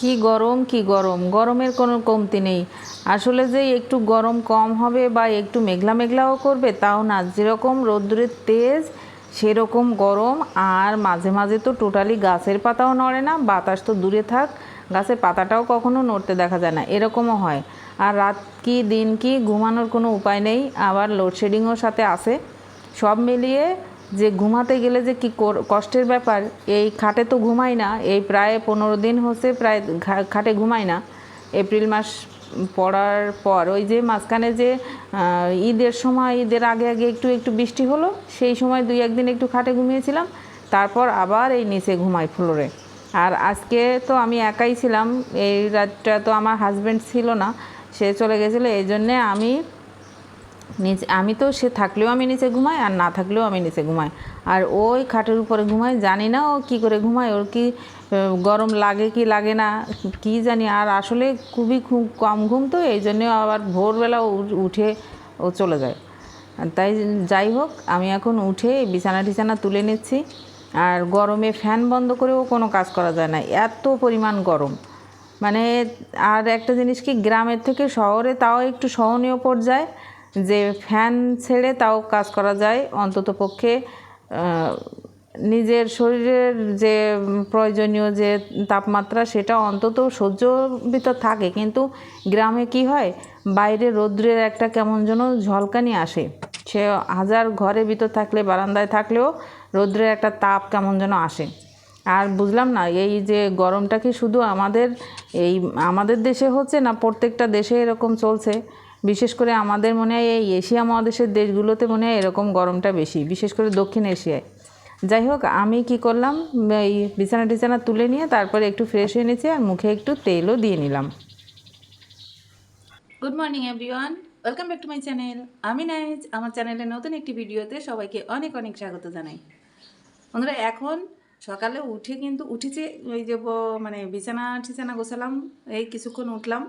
কি গরম কি গরম? গরমের কোনো কমতি নেই। আসলে যে একটু গরম কম হবে বা একটু মেঘলা মেঘলাও করবে, তাও না। যেরকম রোদ্দুরের তেজ, সেরকম গরম। আর মাঝে মাঝে তো টোটালি গাছের পাতাও নড়ে না, বাতাস তো দূরে থাক। গাছের পাতাটাও কখনো নড়তে দেখা যায় না, এরকমও হয়। আর রাত কি, দিন কি, ঘুমানোর কোনো উপায় নেই। আবার লোডশেডিংও সাথে আসে সব মিলিয়ে যে ঘুমাতে গেলে যে কি কষ্টের ব্যাপার, এই খাটে তো ঘুমাই না, এই প্রায় পনেরো দিন হচ্ছে প্রায় খাটে ঘুমাই না। এপ্রিল মাস পড়ার পর, ওই যে মাঝখানে যে ঈদের সময়, ঈদের আগে আগে একটু একটু বৃষ্টি হলো, সেই সময় দুই, একদিন একটু খাটে ঘুমিয়েছিলাম, তারপর আবার এই নিচে ঘুমাই ফ্লোরে। আর আজকে তো আমি একাই ছিলাম, এই রাতটা তো আমার হাজব্যান্ড ছিল না, সে চলে গেছিল, এই জন্যে আমি নিচে, আমি তো সে থাকলেও আমি নিচে ঘুমাই আর না থাকলেও আমি নিচে ঘুমাই। আর ওই খাটের উপরে ঘুমাই, জানি না ও কী করে ঘুমায়, ওর কি গরম লাগে কি লাগে না, কি জানি। আর আসলে খুবই খুব কম ঘুম তো, এই জন্য আবার ভোরবেলা উঠে ও চলে যায়। তাই যাই হোক, আমি এখন উঠে বিছানা টিছানা তুলে নিচ্ছি। আর গরমে ফ্যান বন্ধ করেও কোনো কাজ করা যায় না, এত পরিমাণ গরম। মানে আর একটা জিনিস কি, গ্রামের থেকে শহরে তাও একটু সহনীয় পর্যায়ে যে ফ্যান ছেড়ে তাও কাজ করা যায় অন্তত পক্ষে নিজের শরীরের যে প্রয়োজনীয় যে তাপমাত্রা সেটা অন্তত সহ্য ভিতর থাকে। কিন্তু গ্রামে কি হয়, বাইরে রৌদ্রের একটা কেমন যেন ঝলকানি আসে। সে হাজার ঘরের ভিতর থাকলে, বারান্দায় থাকলেও রৌদ্রের একটা তাপ কেমন যেন আসে। আর বুঝলাম না, এই যে গরমটা কি শুধু আমাদের, এই আমাদের দেশে হচ্ছে না, প্রত্যেকটা দেশে এরকম চলছে? বিশেষ করে আমাদের মনে হয় এই এশিয়া মহাদেশের দেশগুলোতে মনে হয় এরকম গরমটা বেশি, বিশেষ করে দক্ষিণ এশিয়ায়। যাই হোক, আমি কি করলাম, এই বিছানা টিছানা তুলে নিয়ে তারপরে একটু ফ্রেশ হয়ে নিয়েছি আর মুখে একটু তেলও দিয়ে নিলাম। Good morning everyone welcome back to my channel আমি নাইজ, আমার চ্যানেলের নতুন একটি ভিডিওতে সবাইকে অনেক অনেক স্বাগত জানাই। বন্ধুরা, এখন সকালে উঠে কিন্তু উঠেছে, ওই যে মানে বিছানা টিছানা গোছালাম, এই কিছুক্ষণ উঠলাম।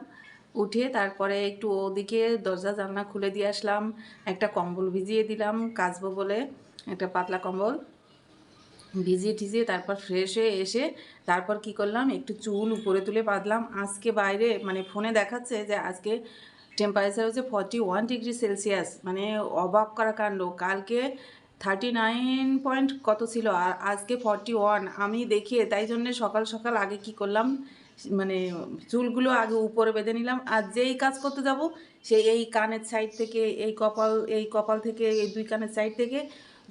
উঠে তারপরে একটু ওদিকে দরজা জানলা খুলে দিয়ে আসলাম, একটা কম্বল ভিজিয়ে দিলাম, কাচবো বলে, একটা পাতলা কম্বল ভিজিয়ে টিজিয়ে তারপর ফ্রেশ হয়ে এসে তারপর কি করলাম, একটু চুল উপরে তুলে বাঁধলাম। আজকে বাইরে মানে ফোনে দেখাচ্ছে যে আজকে টেম্পারেচার হচ্ছে ফর্টি ওয়ান ডিগ্রি সেলসিয়াস মানে অবাক করা কাণ্ড। কালকে থার্টি নাইন পয়েন্ট কত ছিল? আর আজকে ফর্টি ওয়ান আমি দেখিয়ে তাই জন্যে সকাল সকাল আগে কি করলাম মানে চুলগুলো আগে উপরে বেঁধে নিলাম। আর যেই কাজ করতে যাব, সেই এই কানের সাইড থেকে, এই কপাল এই কপাল থেকে, এই দুই কানের সাইড থেকে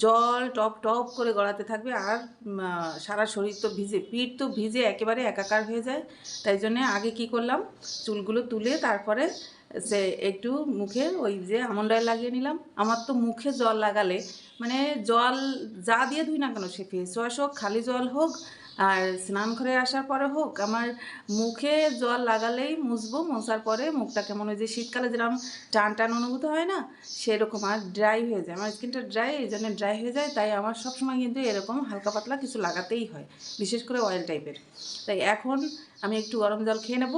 জল টপ টপ করে গড়াতে থাকবে। আর সারা শরীর তো ভিজে, পিঠ তো ভিজে একেবারে একাকার হয়ে যায়। তাই জন্যে আগে কি করলাম, চুলগুলো তুলে তারপরে সে একটু মুখে ওই যে আমন্ড অয়েল লাগিয়ে নিলাম। আমার তো মুখে জল লাগালে মানে জল যা দিয়ে ধুই না কেন, সে ফেস ওয়াশ হোক, খালি জল হোক আর স্নান করে আসার পরে হোক, আমার মুখে জল লাগালেই মুছবো, মোছার পরে মুখটা কেমন ওই যে শীতকালে যেরকম টান টান অনুভূত হয় না, সেরকম আর ড্রাই হয়ে যায়। আমার স্কিনটা ড্রাই এই জন্য ড্রাই হয়ে যায়, তাই আমার সবসময় কিন্তু এরকম হালকা পাতলা কিছু লাগাতেই হয়, বিশেষ করে অয়েল টাইপের তাই এখন আমি একটু গরম জল খেয়ে নেব,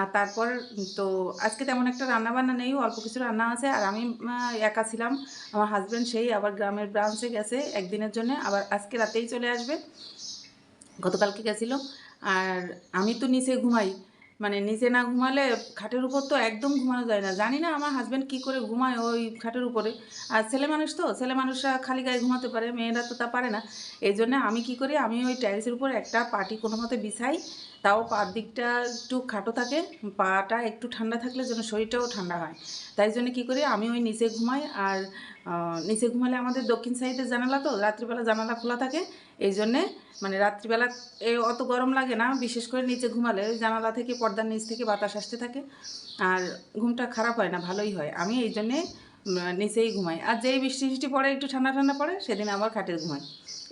আর তারপর তো আজকে তেমন একটা রান্না বান্না নেই, অল্প কিছু রান্না আছে, আর আমি একা ছিলাম, আমার হাজব্যান্ড সেই আবার গ্রামের ব্রাঞ্চে গেছে, একদিনের জন্য, আবার আজকে রাতেই চলে আসবে। গতকালকে গেছিল। আর আমি তো নিচে ঘুমাই। মানে নিচে না ঘুমালে খাটের উপর তো একদম ঘুমানো যায় না। জানি না আমার হাজব্যান্ড কী করে ঘুমায় ওই খাটের উপরে। আর ছেলে মানুষ তো, ছেলে মানুষরা খালি গায়ে ঘুমাতে পারে, মেয়েরা তো তা পারে না। এই জন্য আমি কি করি, আমি ওই টাইলসের উপর একটা পার্টি কোনো মতে বিছাই তাও পার দিকটা একটু খাটো থাকে, পাটা একটু ঠান্ডা থাকলে যেন শরীরটাও ঠান্ডা হয়। তাই জন্য কী করি, আমি ওই নিচে ঘুমাই আর নিচে ঘুমালে আমাদের দক্ষিণ সাইডে জানালা তো, রাত্রিবেলা জানালা খোলা থাকে। এই জন্যে মানে রাত্রিবেলা এ অত গরম লাগে না, বিশেষ করে নিচে ঘুমালে। জানালা থেকে, পর্দার নিচ থেকে বাতাস আসতে থাকে আর ঘুমটা খারাপ হয় না, ভালোই হয়। আমি এই জন্যে নিচেই ঘুমাই। আর যেই বৃষ্টি বৃষ্টি পড়ে, একটু ঠান্ডা ঠান্ডা পড়ে, সেদিন আবার খাটে ঘুমাই।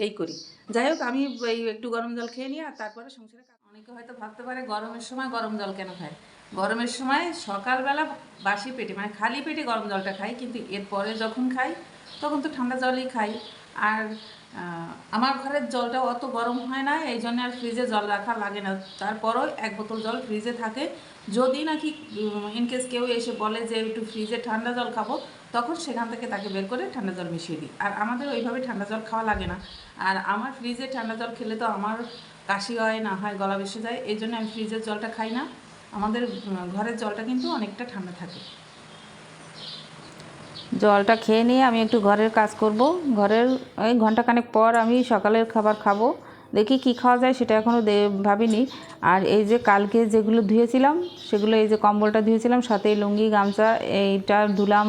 এই করি। যাই হোক, আমি এই একটু গরম জল খেয়ে নিই আর তারপরে সংসারে অনেকে হয়তো ভাবতে পারে গরমের সময় গরম জল কেন খায়? গরমের সময় সকালবেলা বাসি পেটে মানে খালি পেটে গরম জলটা খাই, কিন্তু এরপরে যখন খাই, তখন তো ঠান্ডা জলই খাই। আর আমার ঘরের জলটা অত গরম হয় না, এই জন্য আর ফ্রিজে জল রাখা লাগে না। তারপরও এক বোতল জল ফ্রিজে থাকে। যদি নাকি ইনকেস কেউ এসে বলে যে একটু ফ্রিজে ঠান্ডা জল খাব, তখন সেখান থেকে তাকে বের করে ঠান্ডা জল মিশিয়ে দিই। আর আমাদের ওইভাবে ঠান্ডা জল খাওয়া লাগে না। আর আমার ফ্রিজে ঠান্ডা জল খেলে তো আমার কাশি হয়, না হয়, গলা বেসে যায়, এই জন্য আমি ফ্রিজের জলটা খাই না। আমাদের ঘরের জলটা কিন্তু অনেকটা ঠান্ডা থাকে। জলটা খেয়ে নিয়ে আমি একটু ঘরের কাজ করব। ঘরের ওই ঘন্টাখানেক পর আমি সকালের খাবার খাব। দেখি কি খাওয়া যায়, সেটা এখনও ভাবিনি। আর এই যে কালকে যেগুলো ধুয়েছিলাম, সেগুলো এই যে কম্বলটা ধুয়েছিলাম, সাথে লুঙ্গি, গামছা, এইটা ধুলাম।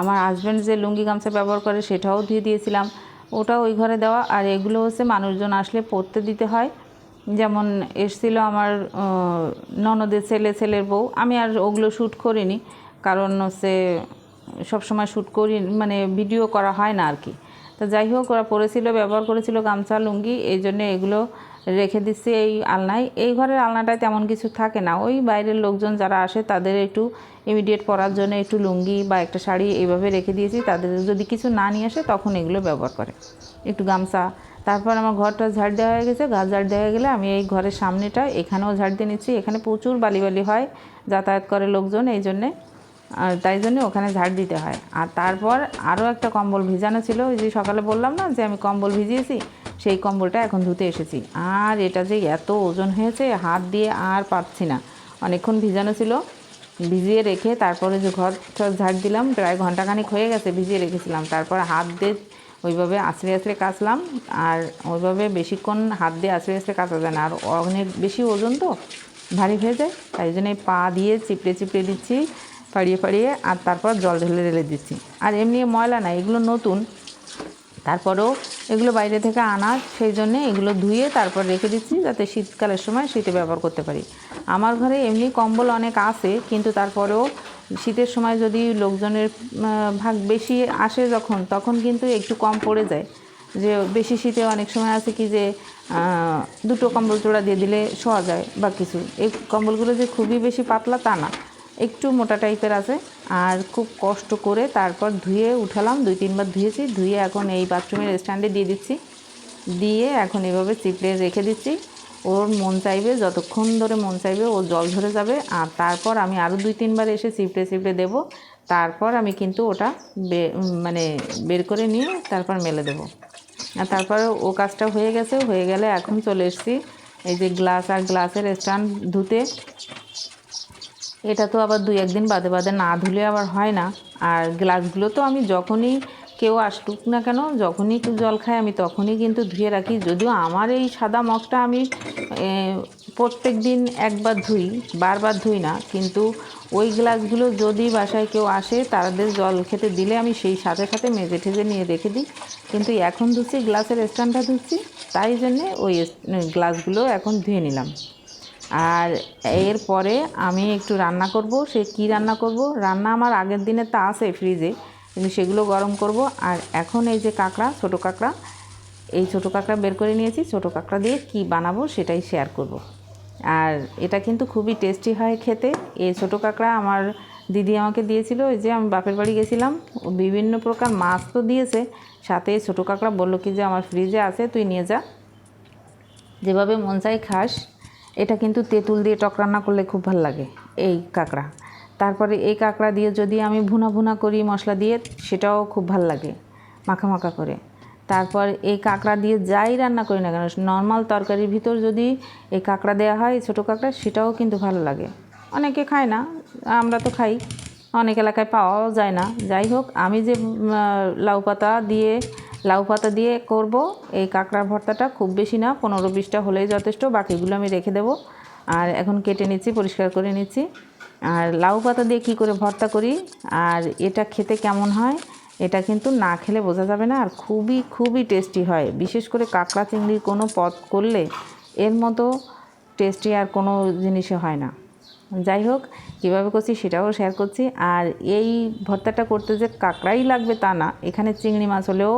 আমার হাজব্যান্ড যে লুঙ্গি, গামছা ব্যবহার করে, সেটাও ধুয়ে দিয়েছিলাম। ওটা ওই ঘরে দেওয়া। আর এগুলো হচ্ছে মানুষজন আসলে পরতে দিতে হয়। যেমন এসছিল আমার ননদের ছেলে, ছেলের বউ। আমি আর ওগুলো শ্যুট করিনি, কারণ হচ্ছে সবসময় শ্যুট করি মানে ভিডিও করা হয় না আর কি। তো যাই হোক, ওরা পরেছিল ব্যবহার করেছিল গামছা, লুঙ্গি, এই জন্য এগুলো রেখে দিচ্ছি এই আলনায়। এই ঘরের আলনাটায় তেমন কিছু থাকে না। ওই বাইরের লোকজন যারা আসে, তাদের একটু ইমিডিয়েট পরার জন্য একটু লুঙ্গি বা একটা শাড়ি এইভাবে রেখে দিয়েছি। তাদের যদি কিছু না নিয়ে আসে, তখন এগুলো ব্যবহার করে। একটু গামছা। তারপর আমার ঘরটা ঝাড় দেওয়া হয়ে গেছে। গাছ ঝাড় দেওয়া হয়ে গেলে আমি এই ঘরের সামনেটা এখানেও ঝাড় দিয়ে নিচ্ছি। এখানে প্রচুর বালি বালি হয়, যাতায়াত করে লোকজন এই জন্যে। আর তাই জন্য ওখানে ঝাড় দিতে হয়। আর তারপর আরও একটা কম্বল ভিজানো ছিল। ওই যে সকালে বললাম না যে আমি কম্বল ভিজিয়েছি? সেই কম্বলটা এখন ধুতে এসেছি। আর এটা যে এত ওজন হয়েছে, হাত দিয়ে আর পারছি না। অনেকক্ষণ ভিজানো ছিল, ভিজিয়ে রেখে তারপরে যে ঘরটা ঝাড় দিলাম, প্রায় ঘন্টাখানিক হয়ে গেছে ভিজিয়ে রেখেছিলাম। তারপর হাত দিয়ে ওইভাবে আছড়ে আছড়ে কাচলাম, আর ওইভাবে বেশিক্ষণ হাত দিয়ে আছড়ে আছড়ে কাচা যায় না। আর অনেক বেশি ওজন তো ভারী হয়ে যায়, তাই জন্য পা দিয়ে চিপড়ে চিপড়ে দিচ্ছি, পাড়িয়ে পাড়িয়ে, আর তারপর জল ঢেলে ঢেলে দিচ্ছি। আর এমনি ময়লা না এগুলো নতুন। তারপরেও এগুলো বাইরে থেকে আনা সেই জন্যে এগুলো ধুয়ে তারপর রেখে দিচ্ছি যাতে শীতকালের সময় শীতে ব্যবহার করতে পারি। আমার ঘরে এমনি কম্বল অনেক আছে, কিন্তু তারপরেও শীতের সময় যদি লোকজনের ভাগ বেশি আসে যখন, তখন কিন্তু একটু কম পড়ে যায়। যে বেশি শীতে অনেক সময় আছে কি যে দুটো কম্বল জোড়া দিয়ে দিলে শোয়া যায় বা কিছু। এই কম্বলগুলো যে খুবই বেশি পাতলা তা না। একটু মোটা টাইপের আছে। আর খুব কষ্ট করে তারপর ধুয়ে উঠালাম, দুই তিনবার ধুয়েছি, ধুয়ে এখন এই বাথরুমের স্ট্যান্ডে দিয়ে দিচ্ছি। দিয়ে এখন এভাবে চিপড়ে রেখে দিচ্ছি। ওর মন চাইবে, যতক্ষণ ধরে মন চাইবে ও জল ধরে যাবে। আর তারপর আমি আরও দুই তিনবার এসে চিপড়ে চিপড়ে দেবো। তারপর আমি কিন্তু ওটা মানে বের করে নিয়ে তারপর মেলে দেবো। আর তারপরে ও কাজটা হয়ে গেছে, হয়ে গেলে এখন চলে এসেছি এই যে গ্লাস আর গ্লাসের স্ট্যান্ড ধুতে। এটা তো আবার দুই একদিন বাদে বাদে না ধুলে আবার হয় না। আর গ্লাসগুলো তো আমি যখনই কেউ আসুক না কেন, যখনই জল খাই, আমি তখনই কিন্তু ধুয়ে রাখি। যদিও আমার এই সাদা মগটা আমি প্রত্যেক দিন একবার ধুই, বারবার ধুই না। কিন্তু ওই গ্লাসগুলো যদি বাসায় কেউ আসে, তাদের জল খেতে দিলে আমি সেই সাথে সাথে মেজে ঠেজে নিয়ে রেখে দিই। কিন্তু এখন ধুচ্ছি, গ্লাসের স্ট্যান্ডটা ধুচ্ছি, তাই জন্যে ওই গ্লাসগুলো এখন ধুয়ে নিলাম। আর এরপরে আমি একটু রান্না করব। সে কি রান্না করব? রান্না আমার আগের দিনে তা আছে ফ্রিজে। কিন্তু সেগুলো গরম করব। আর এখন এই যে কাঁকড়া, ছোটো কাঁকড়া, এই ছোটো কাঁকড়া বের করে নিয়েছি। ছোটো কাঁকড়া দিয়ে কি বানাবো সেটাই শেয়ার করব। আর এটা কিন্তু খুবই টেস্টি হয় খেতে। এই ছোটো কাঁকড়া আমার দিদি আমাকে দিয়েছিল। ওই যে আমি বাপের বাড়ি গেছিলাম। বিভিন্ন প্রকার মাছ তো দিয়েছে। সাথে ছোটো কাঁকড়া বলল কি যে, আমার ফ্রিজে আছে, তুই নিয়ে যা। যেভাবে মন চাই খাস। এটা কিন্তু তেঁতুল দিয়ে টক রান্না করলে খুব ভালো লাগে, এই কাঁকড়া। তারপরে এই কাঁকড়া দিয়ে যদি আমি ভুনা ভুনা করি মশলা দিয়ে, সেটাও খুব ভালো লাগে, মাখা মাখা করে। তারপর এই কাঁকড়া দিয়ে যাই রান্না করি না কেন, নর্মাল তরকারির ভিতর যদি এই কাঁকড়া দেওয়া হয়, ছোটো কাঁকড়া, সেটাও কিন্তু ভালো লাগে। অনেকে খায় না, আমরা তো খাই, অনেক এলাকায় পাওয়াও যায় না। যাই হোক, আমি যে লাউ পাতা দিয়ে লাউ পাতা দিয়ে করব। এই কাঁকড়ার ভর্তাটা খুব বেশি না, পনেরো বিশটা হলেই যথেষ্ট, বাকিগুলো আমি রেখে দেবো। আর এখন কেটে নিচ্ছি, পরিষ্কার করে নিচ্ছি। আর লাউ পাতা দিয়ে কী করে ভর্তা করি, আর এটা খেতে কেমন হয়, এটা কিন্তু না খেলে বোঝা যাবে না। আর খুবই খুবই টেস্টি হয়। বিশেষ করে কাঁকড়া চিংড়ির কোনো পদ করলে এর মতো টেস্টি আর কোনো জিনিসে হয় না। যাই হোক, কীভাবে করছি সেটাও শেয়ার করছি। আর এই ভর্তাটা করতে যে কাঁকড়াই লাগবে তা না, এখানে চিংড়ি মাছ হলেও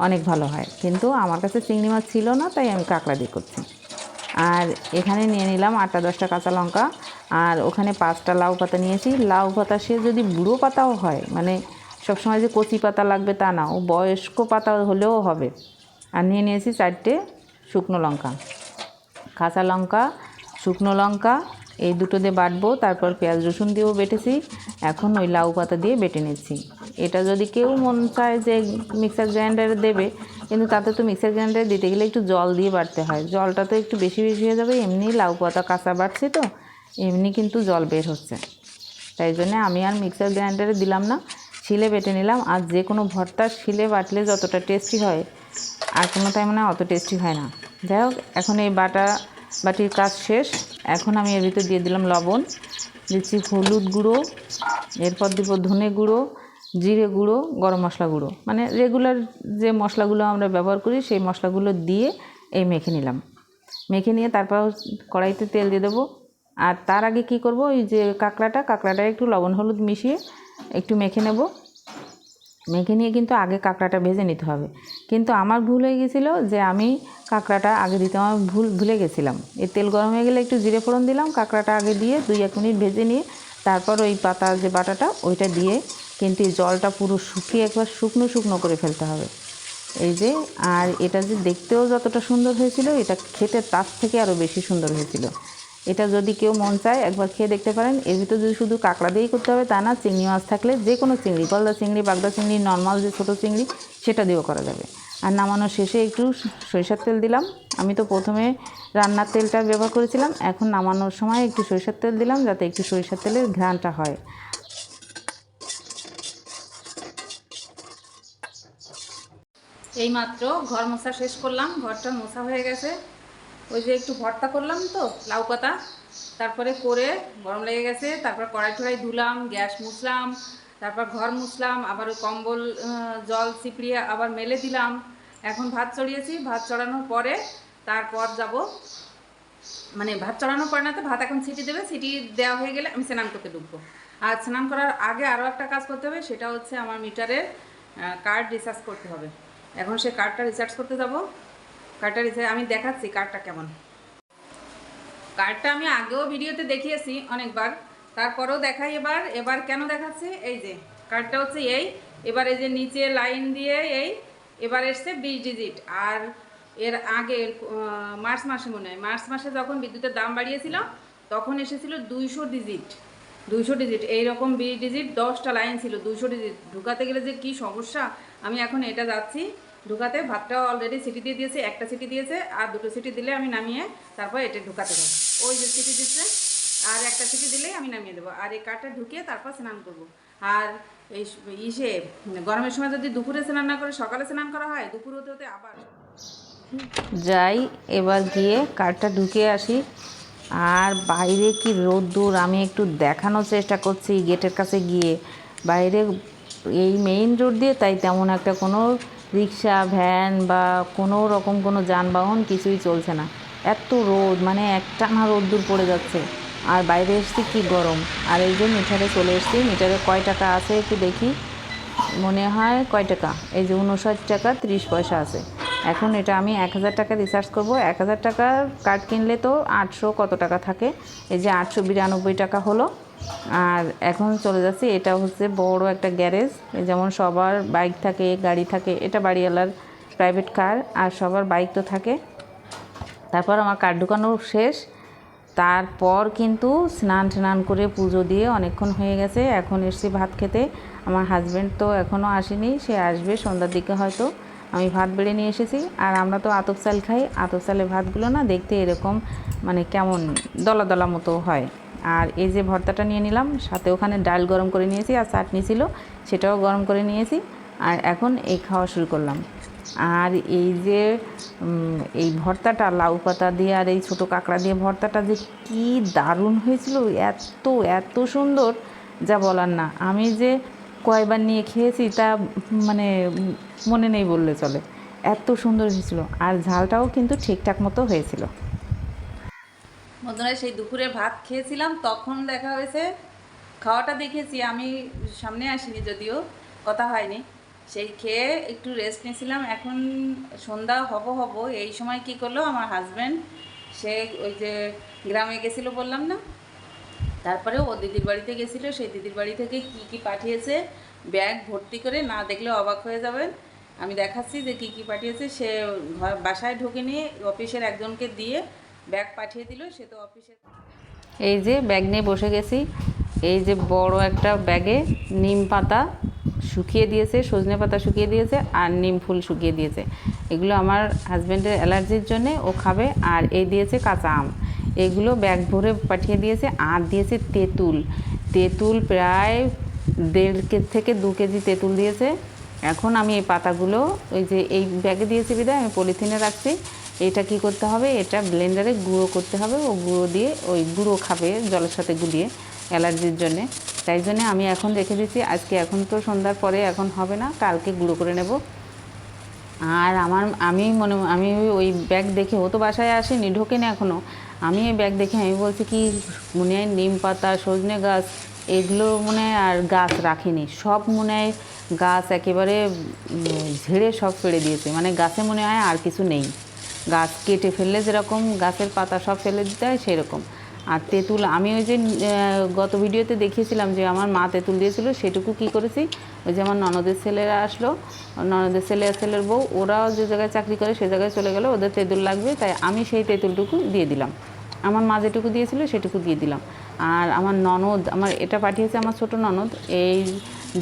অনেক ভালো হয়। কিন্তু আমার কাছে চিংড়ি মাছ ছিল না, তাই আমি কাঁকড়া দিয়ে করছি। আর এখানে নিয়ে নিলাম আটটা দশটা কাঁচা লঙ্কা। আর ওখানে পাঁচটা লাউ পাতা নিয়েছি। লাউ পাতা সে যদি বুড়ো পাতাও হয় মানে সবসময় যে কচি পাতা লাগবে তা না, ও বয়স্ক পাতা হলেও হবে। আর নিয়ে নিয়েছি চারটে শুকনো লঙ্কা। কাঁচা লঙ্কা, শুকনো লঙ্কা, এই দুটো দিয়ে বাটবো। তারপর পেঁয়াজ রসুন দিয়েও বেটেছি। এখন ওই লাউ পাতা দিয়ে বেটে নিচ্ছি। এটা যদি কেউ মন চায় যে মিক্সার গ্রাইন্ডারে দেবে, কিন্তু তাতে তো মিক্সার গ্রাইন্ডারে দিতে গেলে একটু জল দিয়ে বাড়তে হয়। জলটা তো একটু বেশি বেশি হয়ে যাবে, এমনি লাউ পাতা কাঁচা বাড়ছে তো, এমনি কিন্তু জল বের হচ্ছে। তাই জন্য আমি আর মিক্সার গ্রাইন্ডারে দিলাম না, শিলে বেটে নিলাম, আর যে কোনো ভর্তা শিলে বাটলে যতটা টেস্টি হয়, আর কোনো টাইম না অত টেস্টি হয় না। যাই হোক, এখন এই বাটা, বাটির কাজ শেষ। এখন আমি এর ভিতর দিয়ে দিলাম লবণ, দিচ্ছি হলুদ গুঁড়ো, এরপর দিব ধনে গুঁড়ো জিরে গুঁড়ো, গরম মশলা গুঁড়ো। মানে রেগুলার যে মশলাগুলো আমরা ব্যবহার করি, সেই মশলাগুলো দিয়ে এই মেখে নিলাম। মেখে নিয়ে তারপর কড়াইতে তেল দিয়ে দেবো। আর তার আগে কি করব, ওই যে কাঁকড়াটা কাঁকড়াটা একটু লবণ হলুদ মিশিয়ে একটু মেখে নেব। মেখে নিয়ে কিন্তু আগে কাঁকড়াটা ভেজে নিতে হবে। কিন্তু আমার ভুল হয়ে গেছিল যে আমি কাঁকড়াটা আগে দিতে, আমার ভুল, ভুলে গেছিলাম। এই তেল গরম হয়ে গেলে একটু জিরে ফোড়ন দিলাম, কাঁকড়াটা আগে দিয়ে দুই, এক মিনিট ভেজে নিয়ে তারপর ওই পাতা যে বাটাটা, ওইটা দিয়ে কিন্তু এই জলটা পুরো শুকিয়ে একবার শুকনো শুকনো করে ফেলতে হবে। এই যে, আর এটা যে দেখতেও যতটা সুন্দর হয়েছিল, এটা খেতে তার থেকে আরও বেশি সুন্দর হয়েছিল। এটা যদি কেউ মন চায়, একবার খেয়ে দেখতে পারেন। এর ভিতর যদি শুধু কাঁকড়া দিয়েই করতে হবে, তা না, চিংড়ি মাছ থাকলে যে কোনো চিংড়ি গলদা চিংড়ি বাগদা চিংড়ি, নর্মাল যে ছোটো চিংড়ি, সেটা দিয়েও করা যাবে। আর নামানোর শেষে একটু সরিষার তেল দিলাম। আমি তো প্রথমে রান্নার তেলটা ব্যবহার করেছিলাম, এখন নামানোর সময় একটু সরিষার তেল দিলাম, যাতে একটু সরিষার তেলের ঘ্রাণটা হয়। এইমাত্র ঘর মোছা শেষ করলাম, ঘরটা মোছা হয়ে গেছে। ওই যে একটু ভর্তা করলাম তো, লাউ পাতা। তারপরে করে গরম লেগে গেছে, তারপর কড়াই টড়াই ধুলাম, গ্যাস মুছলাম, তারপর ঘর মুছলাম, আবার ওই কম্বল জল চিপড়িয়ে আবার মেলে দিলাম। এখন ভাত চড়িয়েছি, ভাত চড়ানোর পরে তারপর যাব। মানে ভাত চড়ানোর পরে না তো ভাত এখন সিটি দেবে সিটি দেওয়া হয়ে গেলে আমি স্নান করতে ঢুকবো। আর স্নান করার আগে আরও একটা কাজ করতে হবে, সেটা হচ্ছে আমার মিটারের কার্ড রিচার্জ করতে হবে। এখন সে কার্ডটা রিচার্জ করতে যাব। কার্ডটা রিচার্জ আমি দেখাচ্ছি কার্ডটা কেমন। কার্ডটা আমি আগেও ভিডিওতে দেখিয়েছি অনেকবার। তারপরেও দেখাই এবার। এবার কেন দেখাচ্ছি? এই যে কার্ডটা হচ্ছে এই। এবার এই যে নিচে লাইন দিয়ে এই। এবার এসছে বিশ ডিজিট আর এর আগে মার্চ মাসে মনে হয়। মার্চ মাসে যখন বিদ্যুতের দাম বাড়িয়েছিলাম তখন এসেছিল দুইশো ডিজিট দুইশো ডিজিট এইরকম বিশ ডিজিট দশটা লাইন ছিল, দুইশো ডিজিট ঢুকাতে গেলে যে কি সমস্যা? আমি এখন এটা যাচ্ছি, ঢুকাতে ভাতটা অলরেডি সিটি দিয়ে দিয়েছে, একটা সিটি দিয়েছে, আর দুটো সিটি দিলে আমি নামিয়ে তারপর এটা ঢুকাতে দেবো ওই যে সিটি দিচ্ছে, আর একটা সিটি দিলেই আমি নামিয়ে দেবো। আর এই কাঠটা ঢুকিয়ে তারপর স্নান করব। আর এই ইসে, গরমের সময় যদি দুপুরে স্নান না করে, সকালে স্নান করা হয়? দুপুর হতে হতে আবার যাই, এবার গিয়ে কাঠটা ঢুকিয়ে আসি। আর বাইরে কি রোদ্দুর? আমি একটু দেখানোর চেষ্টা করছি গেটের কাছে গিয়ে। বাইরে এই মেইন রোড দিয়ে তাই তেমন একটা কোনো রিক্সা ভ্যান বা কোনো রকম কোনো যানবাহন কিছুই চলছে না। এত রোদ মানে একটানা রোদ্দুর পড়ে যাচ্ছে। আর বাইরে এসছি কি গরম? আর এই যে মিটারে চলে এসছি, মিটারে কয় টাকা আছে একটু দেখি। মনে হয় কয় টাকা? এই যে উনষাট টাকা ত্রিশ পয়সা আছে। এখন এটা আমি এক হাজার টাকা রিচার্জ করব। এক হাজার টাকা কার্ড কিনলে তো আটশো কত টাকা থাকে? এই যে আটশো বিরানব্বই টাকা হলো। আর এখন চলে যাচ্ছি, এটা হচ্ছে বড় একটা গ্যারেজ যেমন সবার বাইক থাকে, গাড়ি থাকে, এটা বাড়িওয়ালার প্রাইভেট কার আর সবার বাইক তো থাকে। তারপর আমার কার্ড ঢুকানো শেষ। তারপর কিন্তু স্নান টান করে পুজো দিয়ে অনেকক্ষণ হয়ে গেছে। এখন এসছি ভাত খেতে। আমার হাজব্যান্ড তো এখনও আসেনি, সে আসবে সন্ধ্যার দিকে হয়তো। আমি ভাত বেড়ে নিয়ে এসেছি, আর আমরা তো আতপ চাল খাই। আতপ চালের ভাতগুলো না দেখতে এরকম মানে কেমন দলা দলা মতো হয়। আর এই যে ভর্তাটা নিয়ে নিলাম, সাথে ওখানে ডাল গরম করে নিয়েছি আর চাটনি ছিল, সেটাও গরম করে নিয়েছি। আর এখন এই খাওয়া শুরু করলাম। আর এই যে এই ভর্তাটা, লাউ পাতা দিয়ে আর এই ছোটো কাঁকড়া দিয়ে ভর্তাটা যে কি দারুণ হয়েছিল, এত এত সুন্দর, যা বলার না। আমি যে কয়বার নিয়ে খেয়েছি তা মানে মনে নেই বললে চলে। এত সুন্দর হয়েছিল। আর ঝালটাও কিন্তু ঠিকঠাক মতো হয়েছিল। বন্ধুরা, সেই দুপুরে ভাত খেয়েছিলাম, তখন দেখা হয়েছে, খাওয়াটা দেখেছি, আমি সামনে আসিনি যদিও, কথা হয়নি। সেই খেয়ে একটু রেস্ট নিয়েছিলাম, এখন সন্ধ্যা হব হব, এই সময় কি করল, আমার হাজব্যান্ড সে ওই যে গ্রামে গেছিল বললাম না তারপরে ও দিদির বাড়িতে গেছিল, সেই দিদির বাড়ি থেকে কি কি পাঠিয়েছে, ব্যাগ ভর্তি করে না দেখলে অবাক হয়ে যাবেন। আমি দেখাচ্ছি যে কি কি পাঠিয়েছে, সে ঘর বাসায় ঢুকে নিয়ে অফিসের একজনকে দিয়ে ব্যাগ পাঠিয়ে দিল, সে তো অফিসের এই যে ব্যাগ নিয়ে বসে গেছি। এই যে বড় একটা ব্যাগে নিম পাতা শুকিয়ে দিয়েছে, সজনে পাতা শুকিয়ে দিয়েছে আর নিম ফুল শুকিয়ে দিয়েছে। এগুলো আমার হাজব্যান্ডের অ্যালার্জির জন্যে ও খাবে আর এই দিয়েছে কাঁচা আম। এগুলো ব্যাগ ভরে পাঠিয়ে দিয়েছে আর দিয়েছে তেঁতুল। তেঁতুল প্রায় দেড় থেকে দু কেজি তেঁতুল দিয়েছে। এখন আমি এই পাতাগুলো, ওই যে এই ব্যাগে দিয়েছি বিদায়, আমি পলিথিনে রাখছি। এটা কি করতে হবে? এটা ব্লেন্ডারে গুঁড়ো করতে হবে। ও গুঁড়ো দিয়ে, ওই গুঁড়ো খাবে জলের সাথে গুলিয়ে অ্যালার্জির জন্যে। তাই জন্যে আমি এখন রেখে দিচ্ছি। আজকে এখন তো সন্ধ্যার পরে এখন হবে না, কালকে গুঁড়ো করে নেব। আর আমার, আমি মনে, আমি ওই ব্যাগ দেখে ও তো বাসায় আসেনি, ঢোকেনি এখনও আমি এই ব্যাগ দেখে আমি বলছি কি, মনে হয় নিম পাতা, সজনে গাছ, এগুলো মনে হয় আর গাছ রাখেনি। সব মনে হয় গাছ একেবারে ঝেড়ে সব ফেলে দিয়েছে। মানে গাছে মনে হয় আর কিছু নেই। গাছ কেটে ফেললে যেরকম, গাছের পাতা সব ফেলে দিতে হয় সেরকম। আর তেঁতুল, আমি ওই যে গত ভিডিওতে দেখিয়েছিলাম যে আমার মা তেঁতুল দিয়েছিল, সেটুকু কি করেছি? ওই যে আমার ননদের ছেলেরা আসলো। ননদের ছেলে, ছেলের বউ, ওরাও যে জায়গায় চাকরি করে সে জায়গায় চলে গেলো, ওদের তেঁতুল লাগবে, তাই আমি সেই তেঁতুলটুকু দিয়ে দিলাম। আমার মা যেটুকু দিয়েছিল সেটুকু দিয়ে দিলাম। আর আমার ননদ, আমার এটা পাঠিয়েছে আমার ছোট ননদ, এই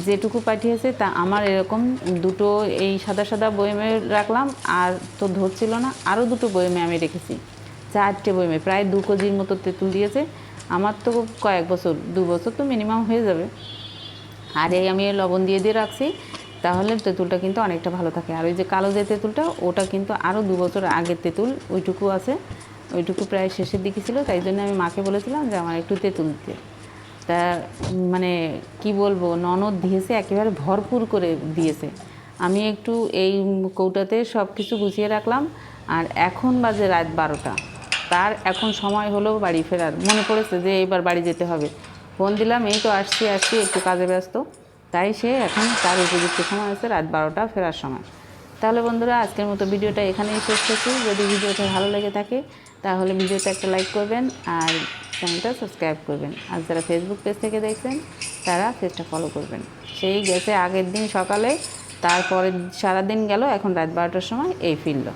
যেটুকু পাঠিয়েছে তা আমার এরকম দুটো এই সাদা সাদা বয়েমে রাখলাম আর তো ধরছিল না, আরও দুটো বয়েমে আমি রেখেছি। চারটে বয়েমে প্রায় দু কেজির মতো তেঁতুল দিয়েছে। আমার তো কয়েক বছর, দু বছর তো মিনিমাম হয়ে যাবে। আর এই আমি লবণ দিয়ে দিয়ে রাখছি, তাহলে তেঁতুলটা কিন্তু অনেকটা ভালো থাকে। আর ওই যে কালো যে তেঁতুলটা, ওটা কিন্তু আরও দু বছর আগের তেঁতুল, ওইটুকু আছে। ওইটুকু প্রায় শেষের দিকে ছিল, তাই জন্য আমি মাকে বলেছিলাম যে আমার একটু তেঁতুল দিতে। তা মানে কি বলব, ননদ দিয়েছে, একেবারে ভরপুর করে দিয়েছে। আমি একটু এই কৌটাতে সব কিছু গুছিয়ে রাখলাম, আর এখন বাজে রাত বারোটা। তার এখন সময় হলো বাড়ি ফেরার। মনে পড়েছে যে এবার বাড়ি যেতে হবে। ফোন দিলাম, এই তো আসছি আসছি, একটু কাজে ব্যস্ত। তাই সে এখন তার উপযুক্ত সময় আছে রাত বারোটা ফেরার সময়। তাহলে বন্ধুরা, আজকের মতো ভিডিওটা এখানেই শেষ করছি। যদি ভিডিওটা ভালো লেগে থাকে তাহলে ভিডিওতে একটা লাইক করবেন আর চ্যানেলটা সাবস্ক্রাইব করবেন। আর যারা ফেসবুক পেজ থেকে দেখছেন, তারা পেজটা ফলো করবেন। সেই গেছে আগের দিন সকালে তারপরে সারাদিন গেল, এখন রাত বারোটার সময় এই ফিরল